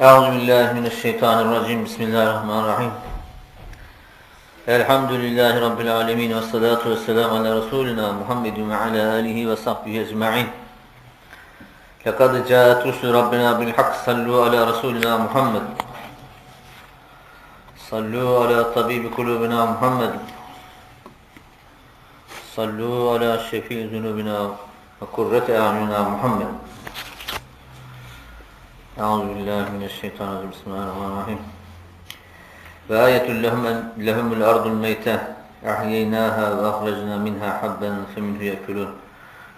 Euzu billahi mineşşeytanirracim. Bismillahirrahmanirrahim. Elhamdülillahi rabbil alamin ve salatu vesselam ala resulina Muhammedin ve ala alihi ve sahbihi ecmaîn. Lekad caat rusul rabbina bil hak sallu ala resulina Muhammed. Sallu ala tabibi kulubina Muhammed. Sallu ala şefii zunubina ve kurrete a'yunina Muhammed. Euzu billahi mineşşeytanirracim. Bismillahirrahmanirrahim. Ve ayetun lehum lehumul ardul meyte ahyeynaha ve ahrajna minha habben feminhu yekulun.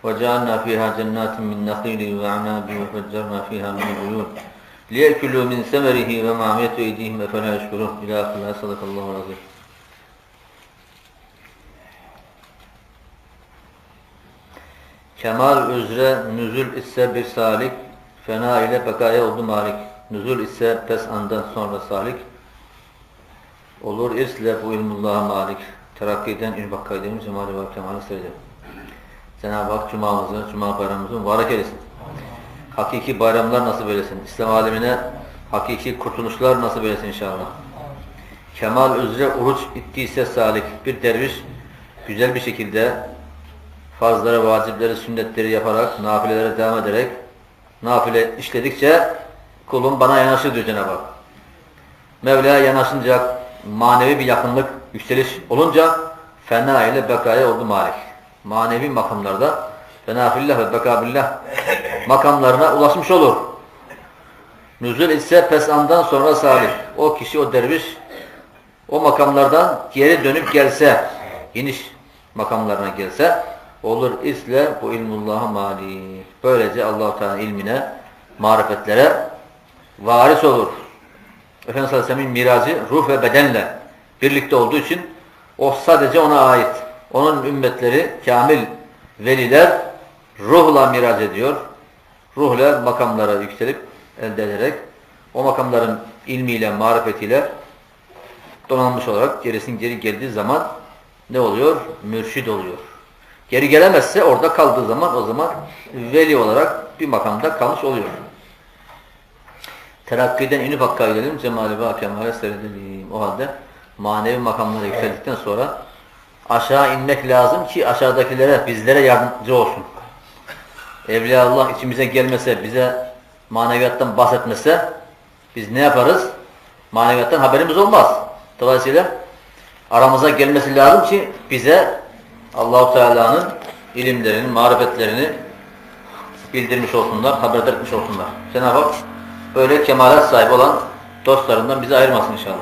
Ve cealna fiha cennetin min nakhili ve anabi ve feccerna fiha min uyun. Liyekulu min semerihi ve ma ametu eydihim ve fela yeşkurun. İlâ azim. Kemal üzere nüzul ise bir salik, fena ile bekaya oldu malik. Nüzul ise pes andan sonra salik. Olur isle bu ilmullah'a malik. Terakkiden il bakkaydemiz cemali ve kemali seyredelim. Cenab-ı Hak cumamızı, cuma bayramımızı mübarek eylesin. Hakiki bayramlar nasip eylesin. İslam alemine hakiki kurtuluşlar nasip eylesin inşallah. Kemal üzere uruç ittiyse salik. Bir derviş güzel bir şekilde farzları, vacipleri, sünnetleri yaparak, nafilelere devam ederek nafile işledikçe kulum bana yanaşır diyor Cenab-ı Hak. Mevla'ya yanaşınca manevi bir yakınlık, yükseliş olunca fena ile bekaya oldu malik. Manevi makamlarda fenafillah ve bekabillah makamlarına ulaşmış olur. Nüzul ise pes andan sonra salih. O kişi, o derviş o makamlardan geri dönüp gelse, iniş makamlarına gelse olur isle bu ilmullah'a mali. Böylece Allah-u Teala ilmine, marifetlere varis olur. Efendimiz Aleyhisselam'ın miracı ruh ve bedenle birlikte olduğu için o sadece ona ait. Onun ümmetleri, kamil veliler ruhla miraç ediyor. Ruhla makamlara yükselip elde ederek o makamların ilmiyle, marifetiyle donanmış olarak gerisin geri geldiği zaman ne oluyor? Mürşid oluyor. Geri gelemezse orada kaldığı zaman o zaman veli olarak bir makamda kalmış oluyor. Terakkiden inip hakka gidelim, cemali ve kemale seyredelim. O halde manevi makamlara yükseldikten sonra aşağı inmek lazım ki aşağıdakilere, bizlere yardımcı olsun. Evliya Allah içimize gelmese, bize maneviyattan bahsetmese biz ne yaparız? Maneviyattan haberimiz olmaz. Dolayısıyla aramıza gelmesi lazım ki bize Allahu Teala'nın ilimlerini, marifetlerini bildirmiş olsunlar, haberdar etmiş olsunlar. Cenab-ı Hak böyle kemalat sahibi olan dostlarından bizi ayırmasın inşallah.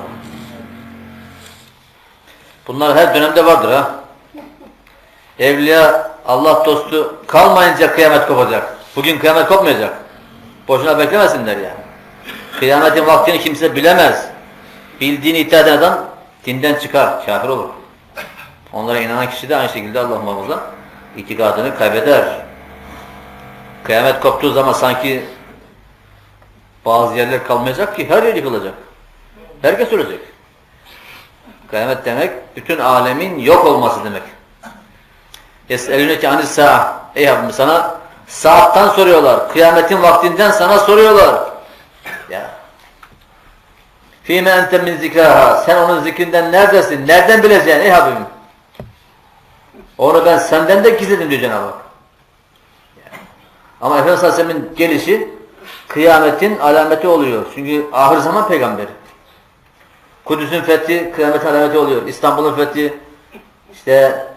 Bunlar her dönemde vardır ha. Evliya Allah dostu kalmayınca kıyamet kopacak. Bugün kıyamet kopmayacak. Boşuna beklemesinler yani. Kıyametin vaktini kimse bilemez. Bildiğini iddia eden adam dinden çıkar, kafir olur. Onlara inanan kişi de aynı şekilde Allah muhafaza itikadını kaybeder. Kıyamet koptuğu zaman sanki bazı yerler kalmayacak ki her yer yıkılacak. Herkes ölecek. Kıyamet demek bütün alemin yok olması demek. Es'elüneke anis sa'a. Ey Rabbim sana saattan soruyorlar. Kıyametin vaktinden sana soruyorlar. Ya. Fîme ente min zikraha. Sen onun zikrinden neredesin? Nereden bileceksin ey Habibim? Onu ben senden de gizledim diyor Cenab-ı Hak. Ama Efendimiz Aleyhisselam'ın gelişi kıyametin alameti oluyor. Çünkü ahir zaman peygamberi. Kudüs'ün fethi kıyametin alameti oluyor. İstanbul'un fethi işte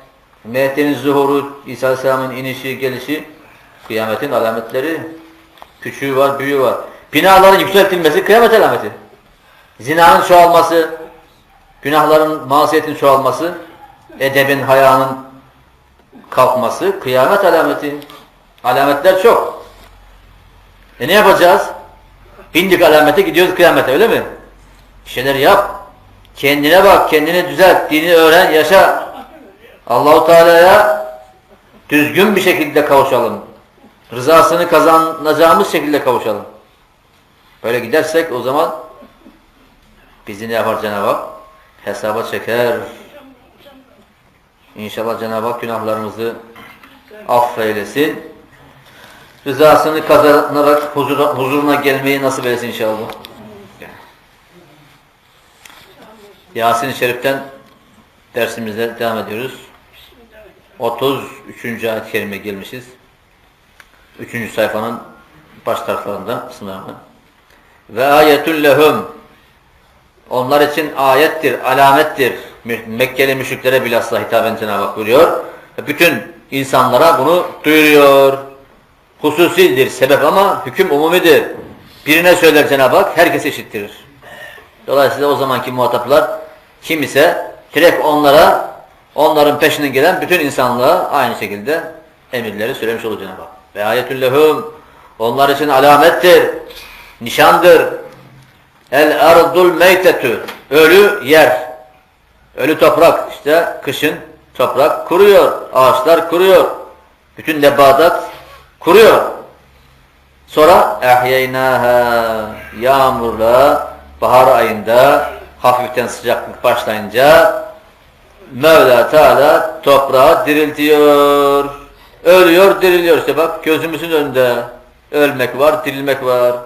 Mehdi'nin zuhuru, İsa Aleyhisselam'ın inişi, gelişi kıyametin alametleri. Küçüğü var, büyüğü var. Binaların yükseltilmesi kıyamet alameti. Zinanın çoğalması, günahların, masiyetin çoğalması, edebin, hayanın kalkması kıyamet alameti. Alametler çok. E ne yapacağız? Bindik alamete gidiyoruz kıyamete öyle mi? Bir şeyler yap. Kendine bak, kendini düzelt, dini öğren, yaşa. Allahu Teala'ya düzgün bir şekilde kavuşalım. Rızasını kazanacağımız şekilde kavuşalım. Böyle gidersek o zaman bizi ne yapar Cenab-ı Hak? Hesaba çeker. İnşallah Cenab-ı Hak günahlarımızı affeylesin. Rızasını kazanarak huzuruna gelmeyi nasip eylesin inşallah. Yasin-i Şerif'ten dersimize devam ediyoruz. 33. ayet-i kerime gelmişiz. 3. sayfanın baş taraflarında sınavı. Ve ayetün lehum Onlar için ayettir, alamettir. Mekkeli müşriklere bilhassa hitaben Cenab-ı Hak buyuruyor. Bütün insanlara bunu duyuruyor. Hususidir sebep ama hüküm umumidir. Birine söyler Cenab-ı Hak, herkes eşittirir. Dolayısıyla o zamanki muhataplar kim ise direkt onlara, onların peşinden gelen bütün insanlığa aynı şekilde emirleri söylemiş olur Cenab-ı Hak. Ve ayetül lehum onlar için alamettir, nişandır. El ardul meytetü ölü yer. Ölü toprak işte kışın toprak kuruyor, ağaçlar kuruyor. Bütün nebatat kuruyor. Sonra ehyeynâhâ yağmurla bahar ayında hafiften sıcaklık başlayınca Mevla Teala toprağı diriltiyor. Ölüyor, diriliyor. İşte bak gözümüzün önünde ölmek var, dirilmek var.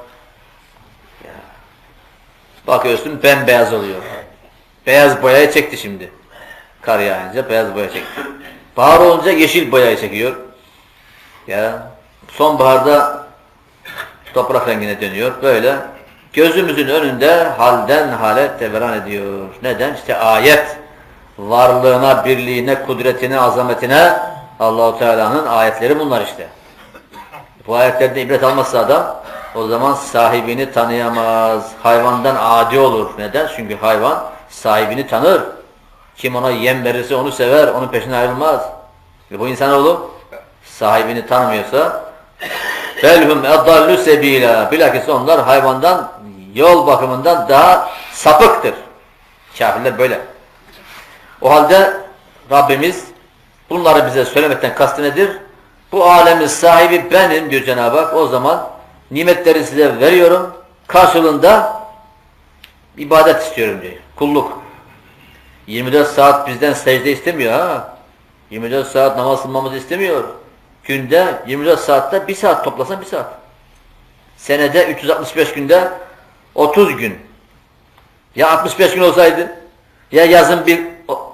Bakıyorsun bembeyaz oluyor. Beyaz boyayı çekti şimdi. Kar yağınca beyaz boya çekti. Bahar olunca yeşil boyayı çekiyor. Ya sonbaharda toprak rengine dönüyor. Böyle gözümüzün önünde halden hale deveran ediyor. Neden? İşte ayet varlığına, birliğine, kudretine, azametine Allahu Teala'nın ayetleri bunlar işte. Bu ayetlerden ibret almazsa adam o zaman sahibini tanıyamaz. Hayvandan adi olur. Neden? Çünkü hayvan sahibini tanır. Kim ona yem verirse onu sever. Onun peşine ayrılmaz. Ve bu insanoğlu sahibini tanımıyorsa belhum eddallu sebila bilakis onlar hayvandan yol bakımından daha sapıktır. Kafirler böyle. O halde Rabbimiz bunları bize söylemekten kastı nedir? Bu alemin sahibi benim diyor Cenab-ı Hak. O zaman nimetleri size veriyorum. Karşılığında ibadet istiyorum diyor. Kulluk. 24 saat bizden secde istemiyor ha. 24 saat namaz kılmamızı istemiyor. Günde 24 saatte bir saat toplasan bir saat. Senede 365 günde 30 gün. Ya 65 gün olsaydı ya yazın bir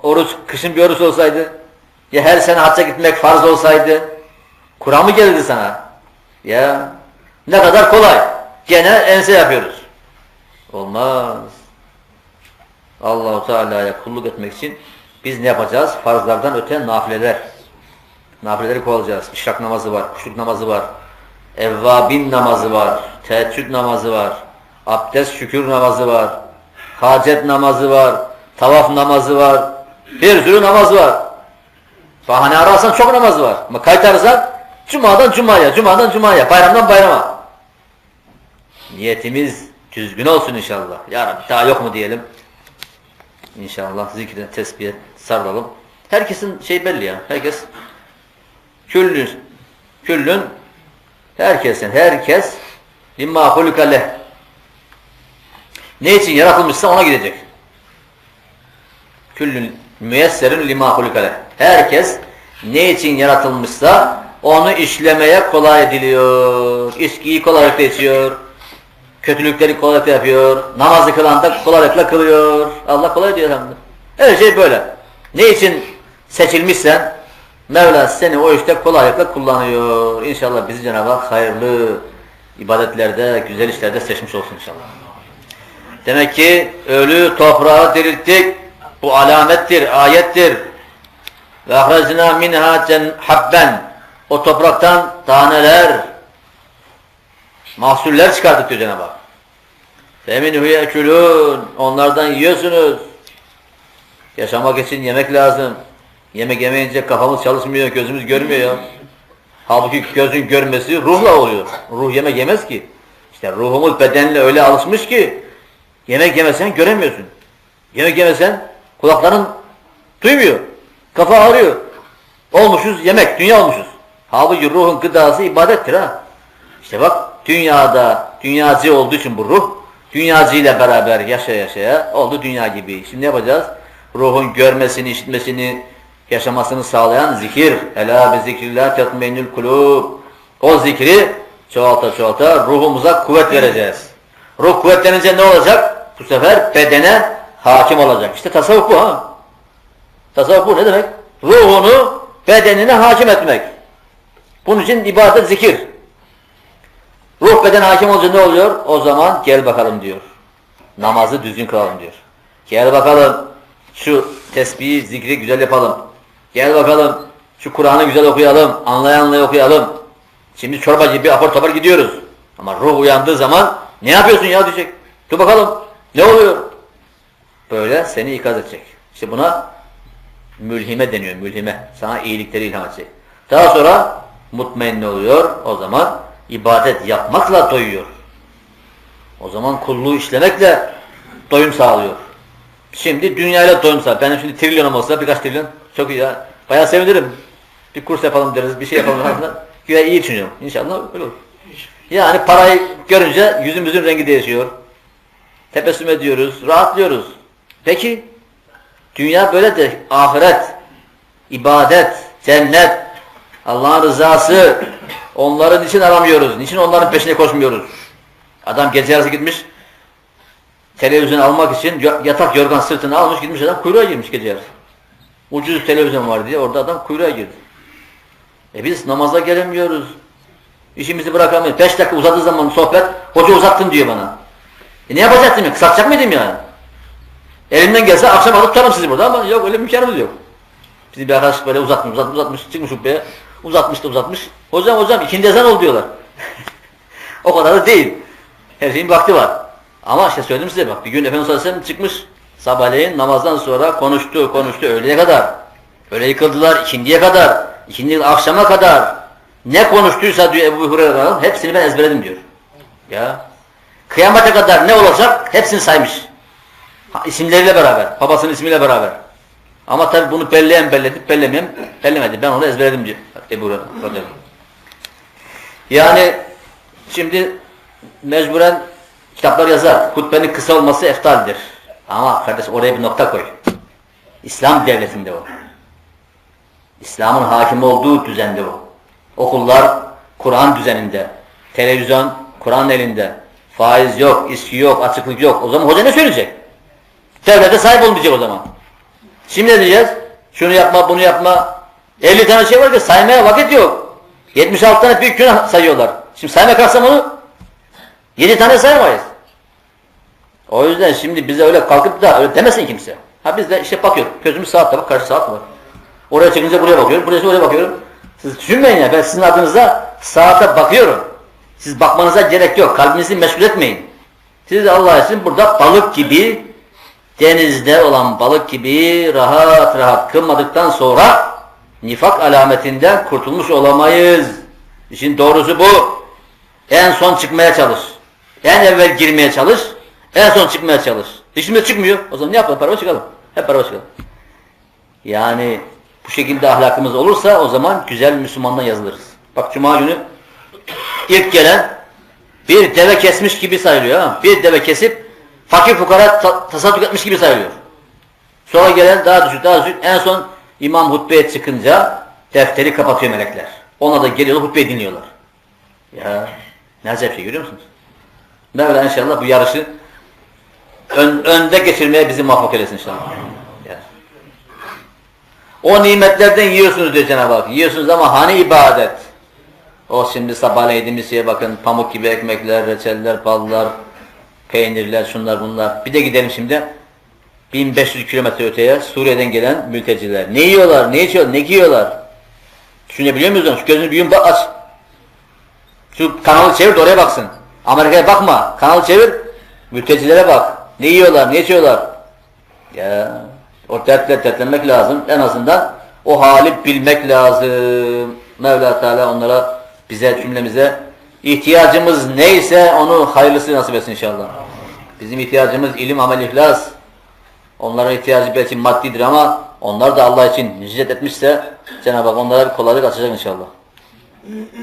oruç, kışın bir oruç olsaydı ya her sene hacca gitmek farz olsaydı Kur'an mı gelirdi sana? Ya ne kadar kolay. Gene ense yapıyoruz. Olmaz. Allahu Teala'ya kulluk etmek için biz ne yapacağız? Farzlardan öte nafileler. Nafileleri kovalayacağız. İşrak namazı var, kuşluk namazı var. Evvabin namazı var. Teheccüd namazı var. Abdest şükür namazı var. Hacet namazı var. Tavaf namazı var. Bir sürü namaz var. Bahane ararsan çok namaz var. Ama kaytarırsan Cuma'dan Cuma'ya, Cuma'dan Cuma'ya, bayramdan bayrama. Niyetimiz düzgün olsun inşallah. Ya Rabbi daha yok mu diyelim. İnşallah zikre, tesbihe sarılalım. Herkesin şey belli ya. Herkes küllün, küllün herkesin, herkes limma hulikaleh. Ne için yaratılmışsa ona gidecek. Küllün müyesserün lima hulikaleh. Herkes ne için yaratılmışsa onu işlemeye kolay ediliyor. İçkiyi kolaylıkla içiyor. Kötülükleri kolaylıkla yapıyor. Namazı kılan da kolaylıkla kılıyor. Allah kolay diyor elhamdülillah. Her şey böyle. Ne için seçilmişsen Mevla seni o işte kolaylıkla kullanıyor. İnşallah bizi Cenab-ı Hak hayırlı ibadetlerde, güzel işlerde seçmiş olsun inşallah. Demek ki ölü toprağı dirilttik. Bu alamettir, ayettir. Ve ahracna minha habben. O topraktan taneler, mahsuller diyor Cenab-ı Hak. Feminhu yekulun. Onlardan yiyorsunuz. Yaşamak için yemek lazım. Yemek yemeyince kafamız çalışmıyor, gözümüz görmüyor ya. Halbuki gözün görmesi ruhla oluyor. Ruh yemek yemez ki. İşte ruhumuz bedenle öyle alışmış ki yemek yemesen göremiyorsun. Yemek yemesen kulakların duymuyor. Kafa ağrıyor. Olmuşuz yemek, dünya olmuşuz. Halbuki ruhun gıdası ibadettir ha. İşte bak dünyada dünyacı olduğu için bu ruh dünyacı beraber yaşa yaşaya oldu dünya gibi. Şimdi ne yapacağız? Ruhun görmesini, işitmesini, yaşamasını sağlayan zikir. Ela bi zikrillah tetmeinül kulub. O zikri çoğalta çoğalta ruhumuza kuvvet vereceğiz. Ruh kuvvetlenince ne olacak? Bu sefer bedene hakim olacak. İşte tasavvuf bu ha. Tasavvuf bu ne demek? Ruhunu bedenine hakim etmek. Bunun için ibadet zikir. Ruh beden hakim olunca ne oluyor? O zaman gel bakalım diyor. Namazı düzgün kılalım diyor. Gel bakalım şu tesbihi, zikri güzel yapalım. Gel bakalım şu Kur'an'ı güzel okuyalım, anlaya anlaya okuyalım. Şimdi çorba gibi apar topar gidiyoruz. Ama ruh uyandığı zaman ne yapıyorsun ya diyecek. Dur bakalım ne oluyor? Böyle seni ikaz edecek. İşte buna mülhime deniyor, mülhime. Sana iyilikleri ilham edecek. Daha sonra mutmain oluyor. O zaman ibadet yapmakla doyuyor. O zaman kulluğu işlemekle doyum sağlıyor. Şimdi dünyayla doyum sağlıyor. Benim şimdi trilyonum olsa birkaç trilyon çok iyi ya. Bayağı sevinirim. Bir kurs yapalım deriz, bir şey yapalım. Güya iyi düşünüyorum. İnşallah öyle olur. Yani parayı görünce yüzümüzün rengi değişiyor. Tebessüm ediyoruz, rahatlıyoruz. Peki dünya böyle de ahiret, ibadet, cennet, Allah'ın rızası onların için aramıyoruz. Niçin onların peşine koşmuyoruz? Adam gece yarısı gitmiş televizyon almak için yatak yorgan sırtına almış gitmiş adam kuyruğa girmiş gece yarısı. Ucuz televizyon var diye orada adam kuyruğa girdi. E biz namaza gelemiyoruz. İşimizi bırakamıyoruz. Beş dakika uzadığı zaman sohbet, hoca uzattın diyor bana. E ne yapacaktım ya? Kısaltacak mıydım yani? Elimden gelse akşam alıp tutarım sizi burada ama yok öyle imkanımız yok. Bizim bir arkadaş böyle uzatmış, uzatmış, uzatmış, çıkmış hubbeye. Uzatmış da uzatmış. Hocam hocam ikindi ezan ol diyorlar. o kadar da değil. Her şeyin vakti var. Ama işte söyledim size bak bir gün Efendimiz Aleyhisselam çıkmış sabahleyin namazdan sonra konuştu konuştu öğleye kadar. Öyle yıkıldılar ikindiye kadar. ikindi akşama kadar. Ne konuştuysa diyor Ebu Hureyre hepsini ben ezberledim diyor. Ya. Kıyamete kadar ne olacak hepsini saymış. Ha, isimleriyle beraber. Babasının ismiyle beraber. Ama tabi bunu belleyen belledi, bellemeyen bellemedi. Ben onu ezberledim diyor. Ebu Hureyre. Yani şimdi mecburen kitaplar yazar. Hutbenin kısa olması eftaldir. Ama kardeş oraya bir nokta koy. İslam devletinde o. İslam'ın hakim olduğu düzende o. Okullar Kur'an düzeninde. Televizyon Kur'an elinde. Faiz yok, içki yok, açıklık yok. O zaman hoca ne söyleyecek? Devlete sahip olmayacak o zaman. Şimdi ne diyeceğiz? Şunu yapma, bunu yapma. 50 tane şey var ki saymaya vakit yok. 76 tane büyük günah sayıyorlar. Şimdi saymaya kalksam onu 7 tane sayamayız. O yüzden şimdi bize öyle kalkıp da öyle demesin kimse. Ha biz de işte bakıyoruz. Gözümüz saatte bak, karşı saat var. Oraya çıkınca buraya bakıyorum, buraya oraya bakıyorum. Siz düşünmeyin ya, ben sizin adınıza saate bakıyorum. Siz bakmanıza gerek yok, kalbinizi meşgul etmeyin. Siz Allah için burada balık gibi, denizde olan balık gibi rahat rahat kılmadıktan sonra nifak alametinden kurtulmuş olamayız. İşin doğrusu bu. En son çıkmaya çalış. En evvel girmeye çalış. En son çıkmaya çalış. Hiçbirimiz çıkmıyor. O zaman ne yapalım? Beraber çıkalım. Hep beraber çıkalım. Yani bu şekilde ahlakımız olursa o zaman güzel Müslümandan yazılırız. Bak Cuma günü ilk gelen bir deve kesmiş gibi sayılıyor. Ha? Bir deve kesip fakir fukara ta tasadduk etmiş gibi sayılıyor. Sonra gelen daha düşük daha düşük en son imam hutbeye çıkınca defteri kapatıyor melekler. Ona da geliyorlar hutbeyi dinliyorlar. Ya ne acayip şey görüyor musunuz? Mevla inşallah bu yarışı ön, önde geçirmeye bizi muvaffak eylesin inşallah. Yani. O nimetlerden yiyorsunuz diyor Cenab-ı Hak. Yiyorsunuz ama hani ibadet? O şimdi sabahleyin yediğimiz bakın pamuk gibi ekmekler, reçeller, ballar, peynirler, şunlar bunlar. Bir de gidelim şimdi 1500 kilometre öteye Suriye'den gelen mülteciler. Ne yiyorlar, ne içiyorlar, ne giyiyorlar? Düşünebiliyor musunuz? Şu gözünü büyüğün bak aç. Şu kanalı çevir oraya baksın. Amerika'ya bakma. Kanalı çevir. Mültecilere bak. Ne yiyorlar, ne içiyorlar? Ya o dertle dertlenmek lazım. En azından o hali bilmek lazım. Mevla Teala onlara, bize, cümlemize ihtiyacımız neyse onu hayırlısı nasip etsin inşallah. Bizim ihtiyacımız ilim, amel, ihlas. Onların ihtiyacı belki maddidir ama onlar da Allah için nicret etmişse Cenab-ı Hak onlara kolaylık açacak inşallah.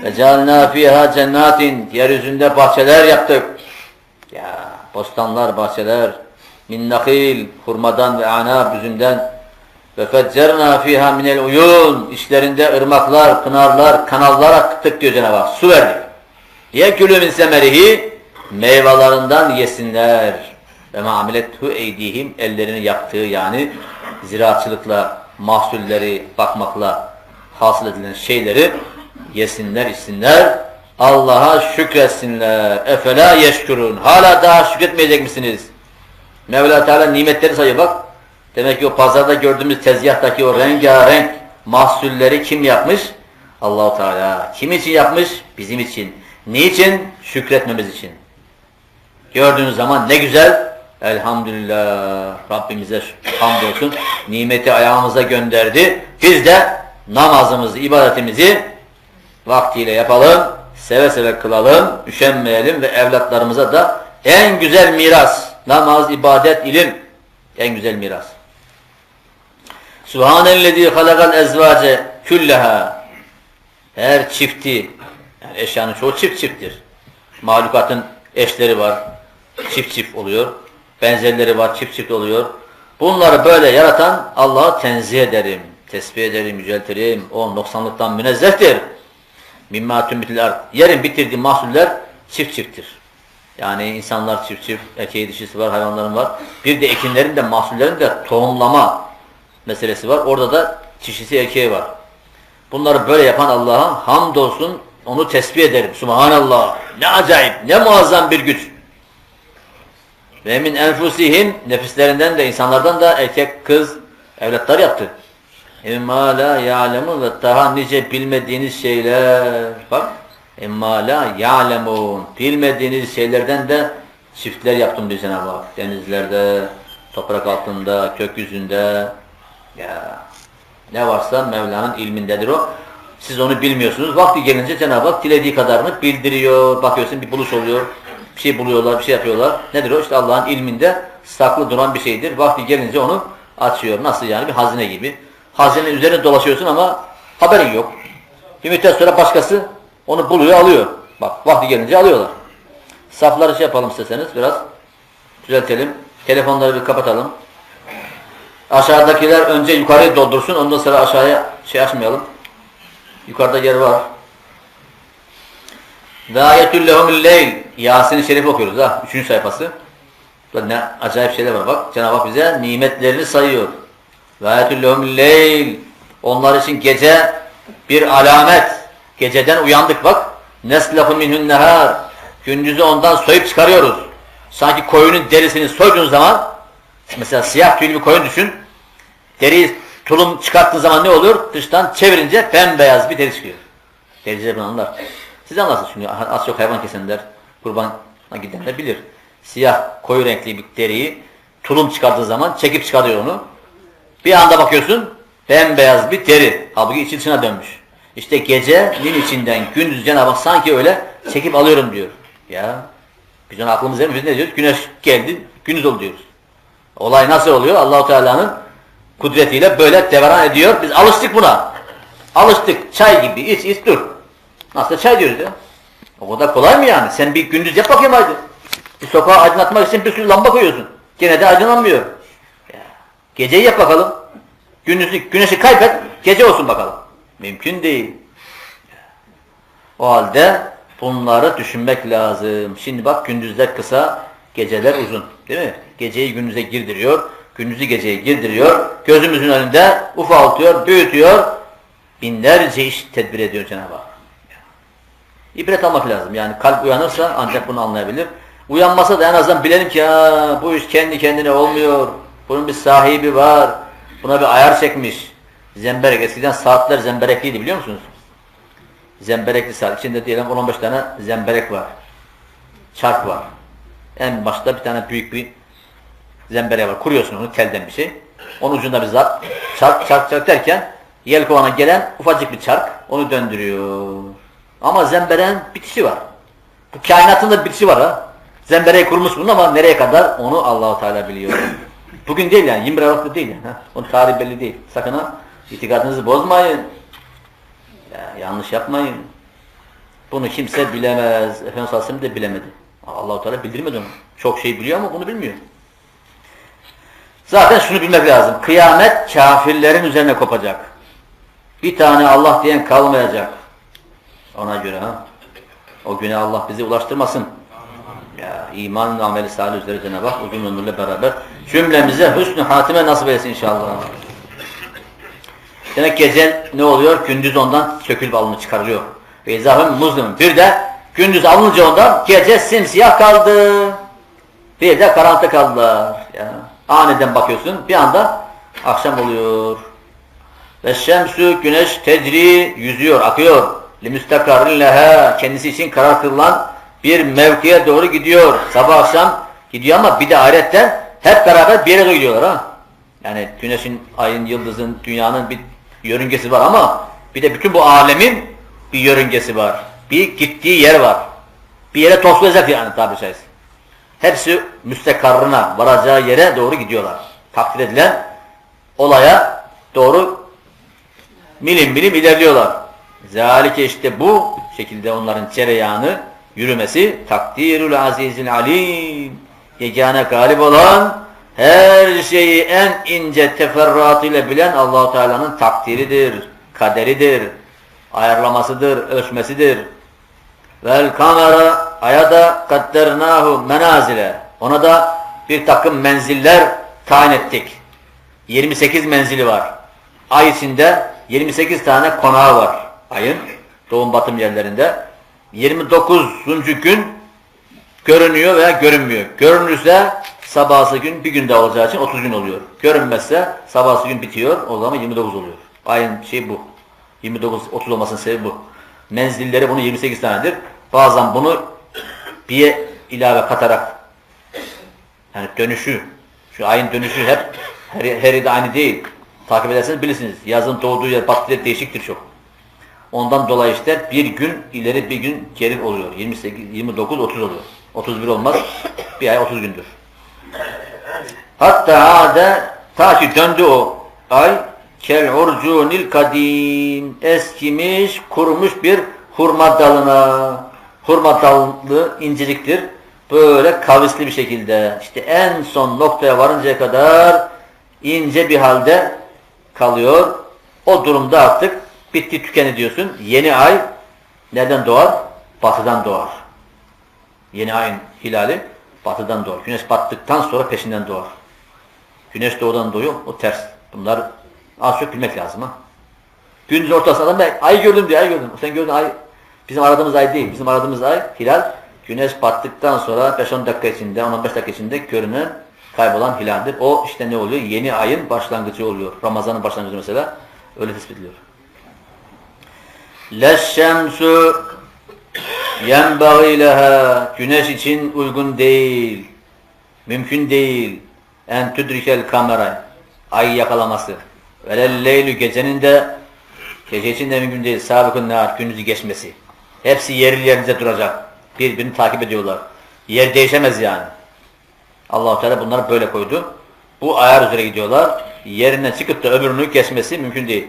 Ve cealna fiha cennatin yeryüzünde bahçeler yaptık. Ya bostanlar, bahçeler min nakil hurmadan ve anab üzümden ve feccerna fiha minel uyun işlerinde ırmaklar, pınarlar, kanallar akıttık diyor Cenab-ı Hak. Su verdik. Yekülü min semerihi meyvelerinden yesinler. ve ma amilethu eydihim ellerini yaptığı yani ziraatçılıkla mahsulleri bakmakla hasıl edilen şeyleri yesinler, içsinler. Allah'a şükretsinler. Efela yeşkurun. Hala daha şükretmeyecek misiniz? Mevla Teala nimetleri sayıyor bak. Demek ki o pazarda gördüğümüz tezgahtaki o rengarenk mahsulleri kim yapmış? Allahu Teala. Kim için yapmış? Bizim için. Niçin? Şükretmemiz için. Gördüğünüz zaman ne güzel. Elhamdülillah. Rabbimize hamdolsun. Nimeti ayağımıza gönderdi. Biz de namazımızı, ibadetimizi vaktiyle yapalım. Seve seve kılalım. Üşenmeyelim ve evlatlarımıza da en güzel miras. Namaz, ibadet, ilim. En güzel miras. Subhanellezi halakal ezvace külleha. Her çifti, yani eşyanın çoğu çift çifttir. Mahlukatın eşleri var, çift çift oluyor. Benzerleri var, çift çift oluyor. Bunları böyle yaratan Allah'a tenzih ederim, tesbih ederim, yüceltirim. O noksanlıktan münezzehtir. Mimma tümbitil. Yerin bitirdiği mahsuller çift çifttir. Yani insanlar çift çift, erkeği dişisi var, hayvanların var. Bir de ekinlerin de mahsullerin de tohumlama meselesi var. Orada da çişisi erkeği var. Bunları böyle yapan Allah'a hamdolsun onu tesbih ederim. Subhanallah. Ne acayip, ne muazzam bir güç. Ve min enfusihim nefislerinden de insanlardan da erkek, kız, evlatlar yaptı. İmma la ya'lemun ve daha nice bilmediğiniz şeyler. Bak. İmma la ya'lemun. Bilmediğiniz şeylerden de çiftler yaptım diyor Cenab-ı. Denizlerde, toprak altında, gökyüzünde. Ya. Ne varsa Mevla'nın ilmindedir o. Siz onu bilmiyorsunuz. Vakti gelince Cenab-ı Hak dilediği kadarını bildiriyor. Bakıyorsun bir buluş oluyor. Bir şey buluyorlar, bir şey yapıyorlar. Nedir o? İşte Allah'ın ilminde saklı duran bir şeydir. Vakti gelince onu açıyor. Nasıl yani? Bir hazine gibi. Hazinenin üzerine dolaşıyorsun ama haberin yok. Bir müddet sonra başkası onu buluyor, alıyor. Bak vakti gelince alıyorlar. Safları şey yapalım isteseniz biraz. Düzeltelim. Telefonları bir kapatalım. Aşağıdakiler önce yukarıyı doldursun. Ondan sonra aşağıya şey açmayalım. Yukarıda yer var. Ve ayetül lehumul leyl. Yasin-i Şerif okuyoruz ha. Üçüncü sayfası. Burada ne acayip şeyler var bak. Cenab-ı Hak bize nimetlerini sayıyor. Ve ayetül lehumul leyl. Onlar için gece bir alamet. Geceden uyandık bak. Neslehu minhun nehar. Gündüzü ondan soyup çıkarıyoruz. Sanki koyunun derisini soyduğun zaman mesela siyah tüylü bir koyun düşün. Deriyi tulum çıkarttığın zaman ne olur? Dıştan çevirince bembeyaz bir deri çıkıyor. Dericiler bunu anlar. Siz anlarsınız çünkü az çok hayvan kesenler, kurbana gidenler bilir. Siyah koyu renkli bir deriyi tulum çıkardığı zaman çekip çıkarıyor onu. Bir anda bakıyorsun bembeyaz bir deri. Halbuki içi dışına dönmüş. İşte gecenin içinden gündüz Cenab-ı Hak sanki öyle çekip alıyorum diyor. Ya biz ona aklımız ermiyor. Ne diyoruz? Güneş geldi, gündüz oldu diyoruz. Olay nasıl oluyor? Allahu Teala'nın kudretiyle böyle devran ediyor. Biz alıştık buna. Alıştık. Çay gibi iç iç dur. Nasıl çay diyoruz ya? O kadar kolay mı yani? Sen bir gündüz yap bakayım haydi. Bir sokağı aydınlatmak için bir sürü lamba koyuyorsun. Gene de aydınlanmıyor. Geceyi yap bakalım. Gündüzü, güneşi kaybet, gece olsun bakalım. Mümkün değil. O halde bunları düşünmek lazım. Şimdi bak gündüzler kısa, geceler uzun. Değil mi? Geceyi gündüze girdiriyor, gündüzü geceye girdiriyor. Gözümüzün önünde ufaltıyor, büyütüyor. Binlerce iş tedbir ediyor Cenab-ı Hak. İbret almak lazım. Yani kalp uyanırsa ancak bunu anlayabilir. Uyanmasa da en azından bilelim ki bu iş kendi kendine olmuyor. Bunun bir sahibi var. Buna bir ayar çekmiş. Zemberek. Eskiden saatler zemberekliydi biliyor musunuz? Zemberekli saat. İçinde diyelim 10-15 tane zemberek var. Çark var. En başta bir tane büyük bir zemberek var. Kuruyorsun onu telden bir şey. Onun ucunda bir zat. Çark çark çark derken yelkovana gelen ufacık bir çark. Onu döndürüyor. Ama zembereğin bitişi var. Bu kainatın da bitişi var ha. Zembereği kurmuş bunu ama nereye kadar onu Allahu Teala biliyor. Bugün değil yani 21 Aralık'ta değil yani. Onun tarihi belli değil. Sakın ha itikadınızı bozmayın. Ya, yanlış yapmayın. Bunu kimse bilemez. Efendimiz Aleyhisselam de bilemedi. Allahu Teala bildirmedi onu. Çok şey biliyor ama bunu bilmiyor. Zaten şunu bilmek lazım. Kıyamet kafirlerin üzerine kopacak. Bir tane Allah diyen kalmayacak. Ona göre ha. O güne Allah bizi ulaştırmasın. Ya iman ameli salih üzere Cenab-ı Hak uzun ömürle beraber cümlemize hüsnü hatime nasip etsin inşallah. Demek gece ne oluyor? Gündüz ondan sökülüp alını çıkarılıyor. Ve izahın muzlimun. Bir de gündüz alınca ondan gece simsiyah kaldı. Bir de karanlık kaldılar. Yani aniden bakıyorsun bir anda akşam oluyor. Ve şemsü güneş tedri yüzüyor, akıyor. Limüstakarrin leha kendisi için karar kılınan bir mevkiye doğru gidiyor. Sabah akşam gidiyor ama bir de ahiretten hep beraber bir yere doğru gidiyorlar ha. Yani güneşin, ayın, yıldızın, dünyanın bir yörüngesi var ama bir de bütün bu alemin bir yörüngesi var. Bir gittiği yer var. Bir yere toslayacak yani tabi caizse. Hepsi müstekarrına, varacağı yere doğru gidiyorlar. Takdir edilen olaya doğru milim milim ilerliyorlar. Zalike işte bu şekilde onların cereyanı, yürümesi takdirül azizil alim. Yegane galip olan, her şeyi en ince teferruatıyla bilen Allahu Teala'nın takdiridir, kaderidir, ayarlamasıdır, ölçmesidir. Vel kamera aya da menazile. Ona da bir takım menziller tayin ettik. 28 menzili var. Ay içinde 28 tane konağı var ayın doğum batım yerlerinde. 29. gün görünüyor veya görünmüyor. Görünürse sabahsı gün bir günde olacağı için 30 gün oluyor. Görünmezse sabahsı gün bitiyor. O zaman 29 oluyor. Ayın şey bu. 29 30 olmasının sebebi bu. Menzilleri bunun 28 tanedir. Bazen bunu bir ilave katarak yani dönüşü şu ayın dönüşü hep her, her yerde aynı değil. Takip ederseniz bilirsiniz. Yazın doğduğu yer, battığı değişiktir çok. Ondan dolayı işte bir gün ileri bir gün geri oluyor. 28, 29, 30 oluyor. 31 olmaz. Bir ay 30 gündür. Hatta ade ta ki döndü o ay kel urcunil kadim eskimiş, kurumuş bir hurma dalına. Hurma dalı inceliktir. Böyle kavisli bir şekilde işte en son noktaya varıncaya kadar ince bir halde kalıyor. O durumda artık bitti tükeni diyorsun. Yeni ay nereden doğar? Batıdan doğar. Yeni ayın hilali batıdan doğar. Güneş battıktan sonra peşinden doğar. Güneş doğudan doğuyor, o ters. Bunlar az çok bilmek lazım ha. Gündüz ortası adam ben ay gördüm diye ay gördüm. Sen gördün ay bizim aradığımız ay değil. Bizim aradığımız ay hilal güneş battıktan sonra 5-10 dakika içinde, 10-15 dakika içinde görünen kaybolan hilaldir. O işte ne oluyor? Yeni ayın başlangıcı oluyor. Ramazan'ın başlangıcı mesela öyle tespit ediliyor. Leşşemsu yenbaği leha güneş için uygun değil. Mümkün değil. En tudrikel kamera ay yakalaması. Velel leylü gecenin de gece için de mümkün değil. Sabıkın nehar gündüzü geçmesi. Hepsi yerli yerinde duracak. Birbirini takip ediyorlar. Yer değişemez yani. allah Teala bunları böyle koydu. Bu ayar üzere gidiyorlar. Yerine çıkıp da öbürünü kesmesi mümkün değil.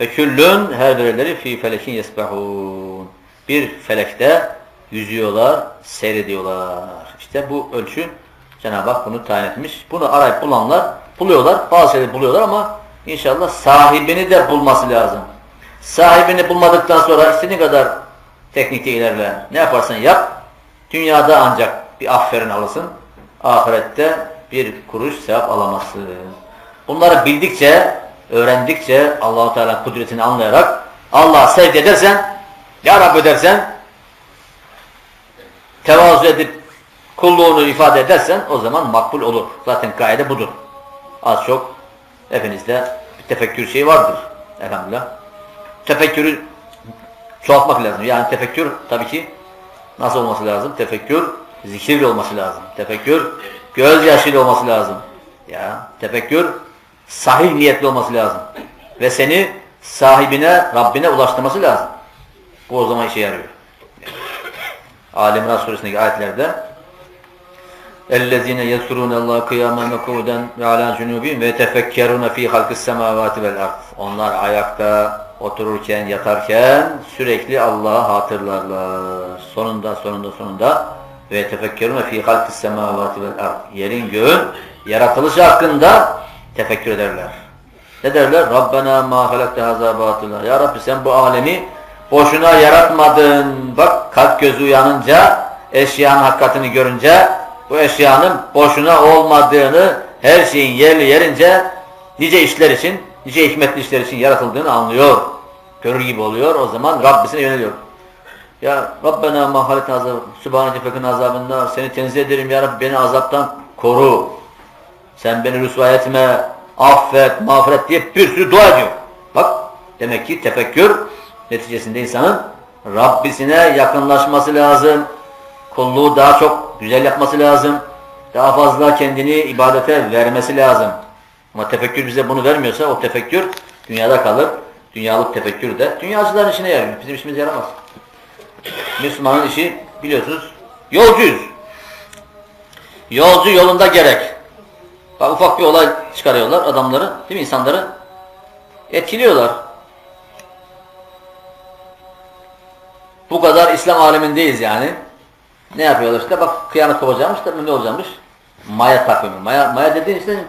Ve küllün her bireleri fi felekin yesbehun. Bir felekte yüzüyorlar, seyrediyorlar. İşte bu ölçü Cenab-ı Hak bunu tayin etmiş. Bunu arayıp bulanlar buluyorlar. Bazı şeyleri buluyorlar ama inşallah sahibini de bulması lazım. Sahibini bulmadıktan sonra istediğin kadar teknikte ilerle. Ne yaparsan yap. Dünyada ancak bir aferin alırsın. Ahirette bir kuruş sevap alamazsın. Bunları bildikçe, öğrendikçe Allahu Teala kudretini anlayarak Allah'a sevgi edersen, Ya Rabbi edersen, tevazu edip kulluğunu ifade edersen o zaman makbul olur. Zaten gaye budur. Az çok hepinizde bir tefekkür şeyi vardır. Elhamdülillah. Tefekkürü çoğaltmak lazım. Yani tefekkür tabii ki nasıl olması lazım? Tefekkür zikirli olması lazım. Tefekkür gözyaşıyla olması lazım. Ya tefekkür sahih niyetli olması lazım. Ve seni sahibine, Rabbine ulaştırması lazım. Bu o zaman işe yarıyor. Alimran suresindeki ayetlerde اَلَّذ۪ينَ يَذْكُرُونَ اللّٰهَ قِيَامًا وَقُعُدًا وَعَلَى جُنُوبِهِمْ وَيَتَفَكَّرُونَ ف۪ي خَلْقِ السَّمَاوَاتِ وَالْاَرْضِ Onlar ayakta, otururken, yatarken sürekli Allah'ı hatırlarlar. Sonunda, sonunda, sonunda ve tefekkerune fi halkis semavati vel ard. Yerin göğün yaratılışı hakkında tefekkür ederler. Ne derler? Rabbena ma halakte haza batıla. Ya Rabbi sen bu alemi boşuna yaratmadın. Bak kalp gözü uyanınca eşyanın hakikatini görünce bu eşyanın boşuna olmadığını her şeyin yerli yerince nice işler için, nice hikmetli işler için yaratıldığını anlıyor. Görür gibi oluyor. O zaman Rabbisine yöneliyor. Ya Rabbena ma halet azab, Sübhaneke fekin azabından seni tenzih ederim ya Rabbi beni azaptan koru. Sen beni rüsva etme, affet, mağfiret diye bir sürü dua ediyor. Bak demek ki tefekkür neticesinde insanın Rabbisine yakınlaşması lazım. Kulluğu daha çok güzel yapması lazım. Daha fazla kendini ibadete vermesi lazım. Ama tefekkür bize bunu vermiyorsa o tefekkür dünyada kalır. Dünyalık tefekkür de dünyacıların işine yarıyor. Bizim işimize yaramaz. Müslümanın işi biliyorsunuz yolcuyuz. Yolcu yolunda gerek. Bak ufak bir olay çıkarıyorlar adamları, değil mi insanları? Etkiliyorlar. Bu kadar İslam alemindeyiz yani. Ne yapıyorlar işte bak kıyamet kopacakmış da ne olacakmış? Maya takvimi. Maya, Maya dediğin işte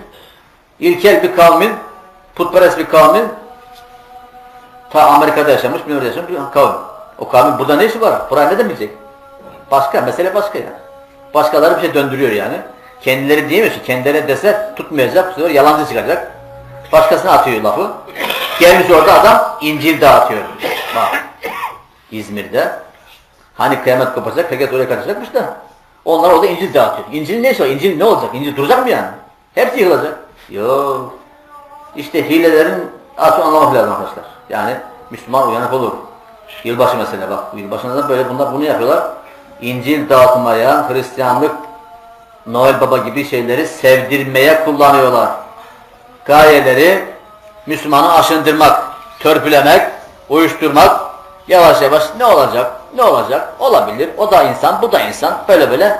ilkel bir kavmin, putperest bir kavmin ta Amerika'da yaşamış, bir yaşamış bir kavim. O kavmin burada ne işi var? Buraya ne demeyecek? Başka, mesele başka yani. Başkaları bir şey döndürüyor yani. Kendileri diyemiyor ki, kendileri dese tutmayacak, sefer yalancı çıkacak. Başkasına atıyor lafı. Gelmiş orada adam İncil dağıtıyor. Bak, İzmir'de. Hani kıyamet kopacak, herkes oraya kaçacakmış da. Onlar orada İncil dağıtıyor. İncil ne var? İncil ne olacak? İncil duracak mı yani? Hepsi yıkılacak. Yok. İşte hilelerin asıl anlamak lazım arkadaşlar. Yani Müslüman uyanık olur. Yılbaşı mesela bak. Yılbaşında da böyle bunlar bunu yapıyorlar. İncil dağıtmaya, Hristiyanlık, Noel Baba gibi şeyleri sevdirmeye kullanıyorlar. Gayeleri Müslümanı aşındırmak, törpülemek, uyuşturmak, yavaş yavaş ne olacak, ne olacak, olabilir, o da insan, bu da insan, böyle böyle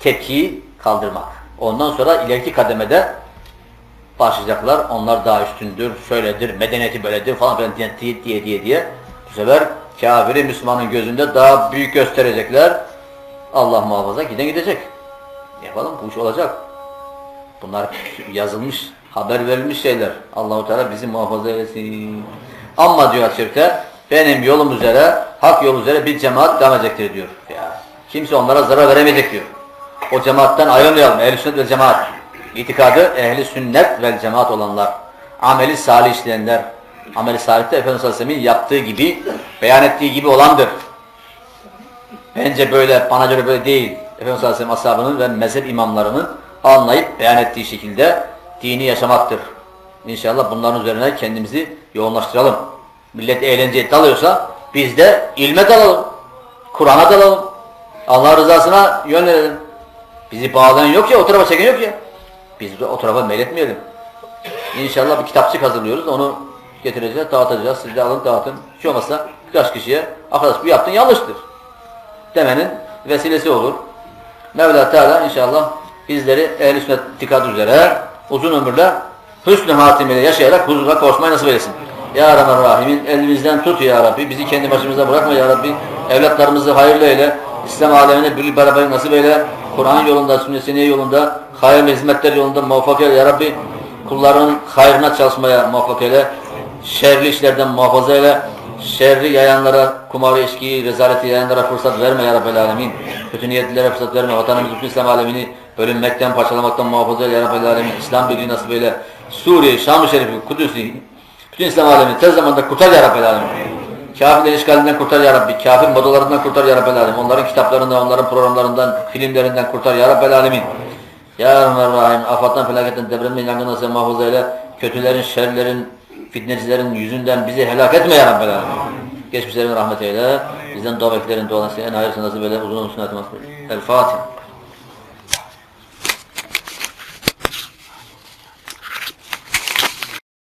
tepkiyi kaldırmak. Ondan sonra ileriki kademede başlayacaklar, onlar daha üstündür, şöyledir, medeniyeti böyledir falan filan diye diye diye diye, bu sefer kafiri Müslümanın gözünde daha büyük gösterecekler. Allah muhafaza giden gidecek. Yapalım? Bu iş olacak. Bunlar yazılmış, haber verilmiş şeyler. Allahu Teala bizi muhafaza eylesin. Ama diyor açıkta benim yolum üzere, hak yol üzere bir cemaat devam edecektir diyor. Ya, kimse onlara zarar veremeyecek diyor. O cemaatten ayrılmayalım. Ehl-i sünnet ve cemaat. İtikadı ehli sünnet ve cemaat olanlar. Ameli salih işleyenler. Ameli salihte Efendimiz Aleyhisselam'ın yaptığı gibi, beyan ettiği gibi olandır. Bence böyle, bana göre böyle değil. Efendimiz Aleyhisselam ashabının ve mezhep imamlarının anlayıp beyan ettiği şekilde dini yaşamaktır. İnşallah bunların üzerine kendimizi yoğunlaştıralım. Millet eğlenceye dalıyorsa biz de ilme dalalım. Kur'an'a dalalım. Allah rızasına yönelelim. Bizi bağlayan yok ya, o tarafa çeken yok ya. Biz de o tarafa meyletmeyelim. İnşallah bir kitapçık hazırlıyoruz. Onu getireceğiz, dağıtacağız. Siz de alın dağıtın. Hiç olmazsa birkaç kişiye arkadaş bu yaptın yanlıştır. Demenin vesilesi olur. Mevla Teala inşallah bizleri ehl-i sünnet dikkat üzere uzun ömürle hüsnü hatimiyle yaşayarak huzura kavuşmayı nasip eylesin. Ya Rahman Rahim'in elimizden tut ya Rabbi. Bizi kendi başımıza bırakma ya Rabbi. Evlatlarımızı hayırlı eyle. İslam alemine birlik beraber nasip eyle. Kur'an yolunda, sünnet seniye yolunda, hayırlı hizmetler yolunda muvaffak eyle ya Rabbi. Kulların hayrına çalışmaya muvaffak eyle. Şerli işlerden muhafaza eyle. Şerri yayanlara, kumarı, içkiyi, rezaleti yayanlara fırsat verme ya Rabbi Alemin. Kötü niyetlilere fırsat verme. Vatanımızı, bütün İslam alemini bölünmekten, parçalamaktan muhafaza eyle ya Rabbi Alemin. İslam birliği nasip eyle. Suriye, Şam-ı Şerif'i, Kudüs'ü, bütün İslam alemini tez zamanda kurtar ya Rabbi Alemin. Kafirlerin işgalinden kurtar ya Rabbi. Kafir modalarından kurtar ya Rabbi Alemin. Onların kitaplarından, onların programlarından, filmlerinden kurtar ya Rabbi Alemin. Ya Rahman Rahim, afattan, felaketten, depremden, yangından sen muhafaza eyle. Kötülerin, şerlerin, fitnecilerin yüzünden bizi helak etme ya Rabbi Alemin. Geçmişlerin rahmet eyle. Bizden dua beklerin dualarını en hayırlısı nasip eyle. Uzun uzun sünnet El Fatiha.